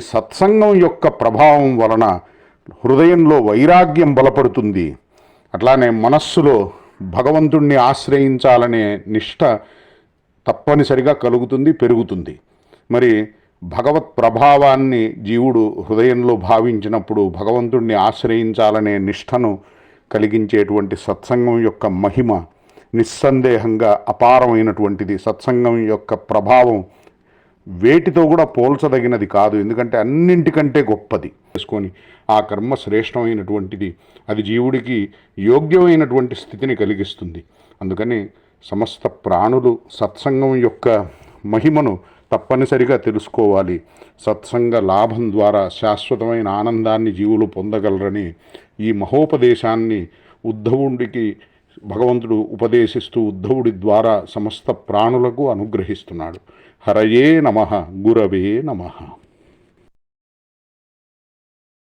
సత్సంగం యొక్క ప్రభావం వలన హృదయంలో వైరాగ్యం బలపడుతుంది. అట్లానే మనస్సులో భగవంతుణ్ణి ఆశ్రయించాలనే నిష్ట తప్పనిసరిగా కలుగుతుంది పెరుగుతుంది. మరి భగవత్ ప్రభావాన్ని జీవుడు హృదయంలో భావించినప్పుడు భగవంతుణ్ణి ఆశ్రయించాలనే నిష్టను కలిగించేటువంటి సత్సంగం యొక్క మహిమ నిస్సందేహంగా అపారమైనటువంటిది. సత్సంగం యొక్క ప్రభావం వేటితో కూడా పోల్చదగినది కాదు. ఎందుకంటే అన్నింటికంటే గొప్పది. చేసుకొని ఆ కర్మ శ్రేష్టమైనటువంటిది అది జీవుడికి యోగ్యమైనటువంటి స్థితిని కలిగిస్తుంది. అందుకని సమస్త ప్రాణులు సత్సంగం యొక్క మహిమను తప్పనిసరిగా తెలుసుకోవాలి. సత్సంగ లాభం ద్వారా శాశ్వతమైన ఆనందాన్ని జీవులు పొందగలరని ఈ మహోపదేశాన్ని ఉద్ధవుడికి భగవంతుడు ఉపదేశిస్తూ ఉద్ధవుడి ద్వారా సమస్త ప్రాణులకు అనుగ్రహిస్తున్నాడు. హరయే నమ గురవే నమ.